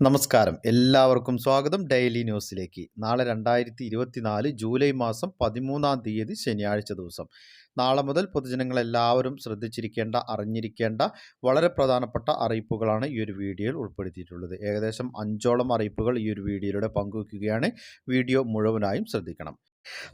നമസ്കാരം. എല്ലാവർക്കും സ്വാഗതം. ഡെയിലി ന്യൂസിലേക്ക്. നാളെ രണ്ടായിരത്തി ഇരുപത്തിനാല് ജൂലൈ മാസം പതിമൂന്നാം തീയതി ശനിയാഴ്ച ദിവസം. നാളെ മുതൽ പൊതുജനങ്ങൾ എല്ലാവരും ശ്രദ്ധിച്ചിരിക്കേണ്ട അറിഞ്ഞിരിക്കേണ്ട വളരെ പ്രധാനപ്പെട്ട അറിയിപ്പുകളാണ് ഈ ഒരു വീഡിയോയിൽ ഉൾപ്പെടുത്തിയിട്ടുള്ളത്. ഏകദേശം അഞ്ചോളം അറിയിപ്പുകൾ ഈ ഒരു വീഡിയോയിലൂടെ പങ്കുവയ്ക്കുകയാണ്. വീഡിയോ മുഴുവനായും ശ്രദ്ധിക്കണം.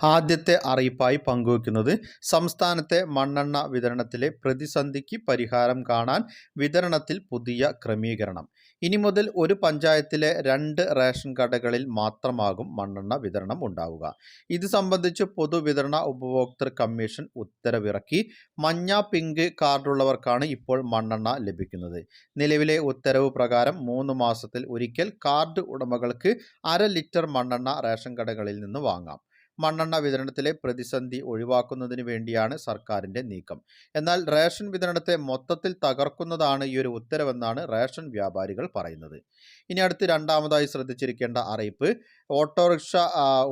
ആദ്യത്തെ അറിയിപ്പായി പങ്കുവയ്ക്കുന്നത് സംസ്ഥാനത്തെ മണ്ണെണ്ണ വിതരണത്തിലെ പ്രതിസന്ധിക്ക് പരിഹാരം കാണാൻ വിതരണത്തിൽ പുതിയ ക്രമീകരണം. ഇനി മുതൽ ഒരു പഞ്ചായത്തിലെ രണ്ട് റേഷൻ കടകളിൽ മാത്രമാകും മണ്ണെണ്ണ വിതരണം ഉണ്ടാവുക. ഇത് സംബന്ധിച്ച് പൊതുവിതരണ ഉപഭോക്തൃ കമ്മീഷൻ ഉത്തരവിറക്കി. മഞ്ഞ പിങ്ക് കാർഡുള്ളവർക്കാണ് ഇപ്പോൾ മണ്ണെണ്ണ ലഭിക്കുന്നത്. നിലവിലെ ഉത്തരവ് പ്രകാരം മൂന്ന് മാസത്തിൽ ഒരിക്കൽ കാർഡ് ഉടമകൾക്ക് അര ലിറ്റർ മണ്ണെണ്ണ റേഷൻ കടകളിൽ നിന്ന് വാങ്ങാം. മണ്ണെണ്ണ വിതരണത്തിലെ പ്രതിസന്ധി ഒഴിവാക്കുന്നതിന് വേണ്ടിയാണ് സർക്കാരിന്റെ നീക്കം. എന്നാൽ റേഷൻ വിതരണത്തെ മൊത്തത്തിൽ തകർക്കുന്നതാണ് ഈ ഒരു ഉത്തരവെന്നാണ് റേഷൻ വ്യാപാരികൾ പറയുന്നത്. ഇനി അടുത്ത് രണ്ടാമതായി ശ്രദ്ധിച്ചിരിക്കേണ്ട അറിയിപ്പ് ഓട്ടോറിക്ഷ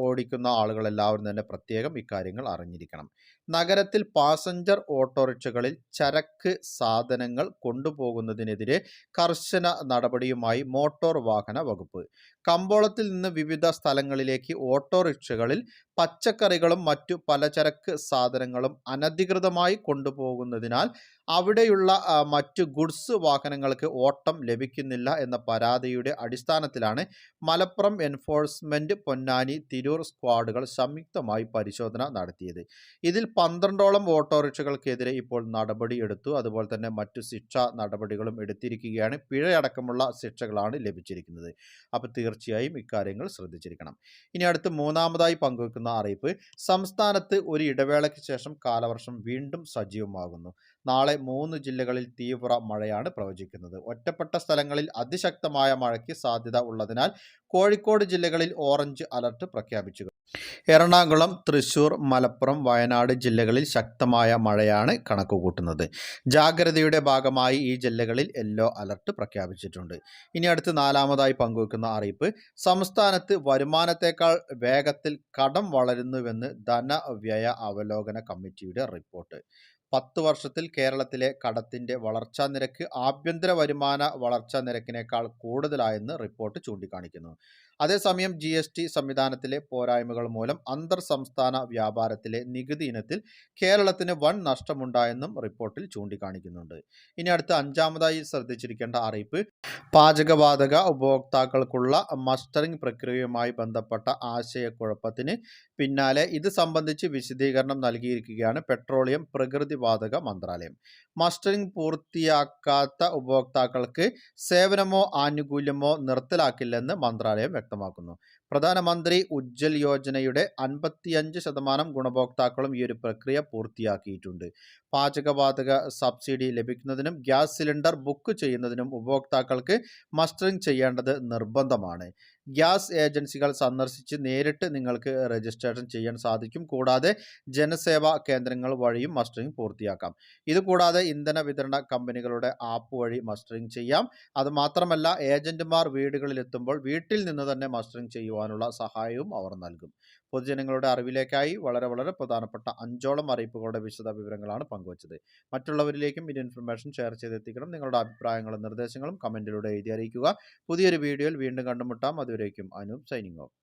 ഓടിക്കുന്ന ആളുകളെല്ലാവരും തന്നെ പ്രത്യേകം ഇക്കാര്യങ്ങൾ അറിഞ്ഞിരിക്കണം. നഗരത്തിൽ പാസഞ്ചർ ഓട്ടോറിക്ഷകളിൽ ചരക്ക് സാധനങ്ങൾ കൊണ്ടുപോകുന്നതിനെതിരെ കർശന നടപടിയുമായി മോട്ടോർ വാഹന വകുപ്പ്. കമ്പോളത്തിൽ നിന്ന് വിവിധ സ്ഥലങ്ങളിലേക്ക് ഓട്ടോറിക്ഷകളിൽ പച്ചക്കറികളും മറ്റു പലചരക്ക് സാധനങ്ങളും അനധികൃതമായി കൊണ്ടുപോകുന്നതിനാൽ അവിടെയുള്ള മറ്റ് ഗുഡ്സ് വാഹനങ്ങൾക്ക് ഓട്ടം ലഭിക്കുന്നില്ല എന്ന പരാതിയുടെ അടിസ്ഥാനത്തിലാണ് മലപ്പുറം എൻഫോഴ്സ്മെന്റ് പൊന്നാനി തിരൂർ സ്ക്വാഡുകൾ സംയുക്തമായി പരിശോധന നടത്തിയത്. ഇതിൽ പന്ത്രണ്ടോളം ഓട്ടോറിക്ഷകൾക്കെതിരെ ഇപ്പോൾ നടപടി എടുത്തു അതുപോലെ തന്നെ മറ്റു ശിക്ഷാ നടപടികളും എടുത്തിരിക്കുകയാണ്. പിഴയടക്കമുള്ള ശിക്ഷകളാണ് ലഭിച്ചിരിക്കുന്നത്. അപ്പോൾ തീർച്ചയായും ഇക്കാര്യങ്ങൾ ശ്രദ്ധിച്ചിരിക്കണം. ഇനി അടുത്ത് മൂന്നാമതായി പങ്കുവെക്കുന്ന അറിയിപ്പ്. സംസ്ഥാനത്ത് ഒരു ഇടവേളയ്ക്ക് ശേഷം കാലവർഷം വീണ്ടും സജീവമാകുന്നു. നാളെ മൂന്ന് ജില്ലകളിൽ തീവ്ര മഴയാണ് പ്രവചിക്കുന്നത്. ഒറ്റപ്പെട്ട സ്ഥലങ്ങളിൽ അതിശക്തമായ മഴയ്ക്ക് സാധ്യത ഉള്ളതിനാൽ കോഴിക്കോട് ജില്ലകളിൽ ഓറഞ്ച് അലർട്ട് പ്രഖ്യാപിച്ചു. എറണാകുളം തൃശൂർ മലപ്പുറം വയനാട് ജില്ലകളിൽ ശക്തമായ മഴയാണ് കണക്കുകൂട്ടുന്നത്. ജാഗ്രതയുടെ ഭാഗമായി ഈ ജില്ലകളിൽ യെല്ലോ അലർട്ട് പ്രഖ്യാപിച്ചിട്ടുണ്ട്. ഇനി അടുത്ത് നാലാമതായി പങ്കുവെക്കുന്ന അറിയിപ്പ് സംസ്ഥാനത്ത് വരുമാനത്തേക്കാൾ വേഗത്തിൽ കടം വളരുന്നുവെന്ന് ധനവ്യയ അവലോകന കമ്മിറ്റിയുടെ റിപ്പോർട്ട്. പത്ത് വർഷത്തിൽ കേരളത്തിലെ കടത്തിന്റെ വളർച്ചാ നിരക്ക് ആഭ്യന്തര വരുമാന വളർച്ചാ നിരക്കിനേക്കാൾ കൂടുതലായെന്ന് റിപ്പോർട്ട് ചൂണ്ടിക്കാണിക്കുന്നു. അതേസമയം ജി സംവിധാനത്തിലെ പോരായ്മകൾ മൂലം അന്തർ സംസ്ഥാന വ്യാപാരത്തിലെ നികുതി ഇനത്തിൽ കേരളത്തിന് വൻ നഷ്ടമുണ്ടായെന്നും റിപ്പോർട്ടിൽ ചൂണ്ടിക്കാണിക്കുന്നുണ്ട്. ഇനി അടുത്ത അഞ്ചാമതായി ശ്രദ്ധിച്ചിരിക്കേണ്ട അറിയിപ്പ് പാചകവാതക ഉപഭോക്താക്കൾക്കുള്ള മസ്റ്ററിംഗ് പ്രക്രിയയുമായി ബന്ധപ്പെട്ട ആശയക്കുഴപ്പത്തിന് പിന്നാലെ ഇത് സംബന്ധിച്ച് വിശദീകരണം നൽകിയിരിക്കുകയാണ് പെട്രോളിയം പ്രകൃതിവാതക മന്ത്രാലയം. മസ്റ്ററിംഗ് പൂർത്തിയാക്കാത്ത ഉപഭോക്താക്കൾക്ക് സേവനമോ ആനുകൂല്യമോ നിർത്തലാക്കില്ലെന്ന് മന്ത്രാലയം വ്യക്തമാക്കുന്നു. പ്രധാനമന്ത്രി ഉജ്ജൽ യോജനയുടെ അൻപത്തിയഞ്ച് ശതമാനം ഗുണഭോക്താക്കളും ഈ ഒരു പ്രക്രിയ പൂർത്തിയാക്കിയിട്ടുണ്ട്. പാചകവാതക സബ്സിഡി ലഭിക്കുന്നതിനും ഗ്യാസ് സിലിണ്ടർ ബുക്ക് ചെയ്യുന്നതിനും ഉപഭോക്താക്കൾക്ക് മസ്റ്ററിംഗ് ചെയ്യേണ്ടത് നിർബന്ധമാണ്. ഗ്യാസ് ഏജൻസികൾ സന്ദർശിച്ച് നേരിട്ട് നിങ്ങൾക്ക് രജിസ്ട്രേഷൻ ചെയ്യാൻ സാധിക്കും. കൂടാതെ ജനസേവാ കേന്ദ്രങ്ങൾ വഴിയും മസ്റ്ററിംഗ് പൂർത്തിയാക്കാം. ഇതുകൂടാതെ ഇന്ധന വിതരണ കമ്പനികളുടെ ആപ്പ് വഴി മസ്റ്ററിംഗ് ചെയ്യാം. അതുമാത്രമല്ല ഏജന്റുമാർ വീടുകളിലെത്തുമ്പോൾ വീട്ടിൽ നിന്ന് തന്നെ മസ്റ്ററിംഗ് ചെയ്യുവാനുള്ള സഹായവും അവർ നൽകും. പൊതുജനങ്ങളുടെ അറിവിലേക്കായി വളരെ വളരെ പ്രധാനപ്പെട്ട അഞ്ചോളം അറിയിപ്പുകളുടെ വിശദ വിവരങ്ങളാണ് പങ്കുവച്ചത്. മറ്റുള്ളവരിലേക്കും ഇത് ഇൻഫർമേഷൻ ഷെയർ ചെയ്തെത്തിക്കണം. നിങ്ങളുടെ അഭിപ്രായങ്ങളും നിർദ്ദേശങ്ങളും കമന്റിലൂടെ എഴുതി അറിയിക്കുക. പുതിയൊരു വീഡിയോയിൽ വീണ്ടും കണ്ടുമുട്ടാം. അതുവരേക്കും അനൂപ് സൈനിങ് ഓഫ്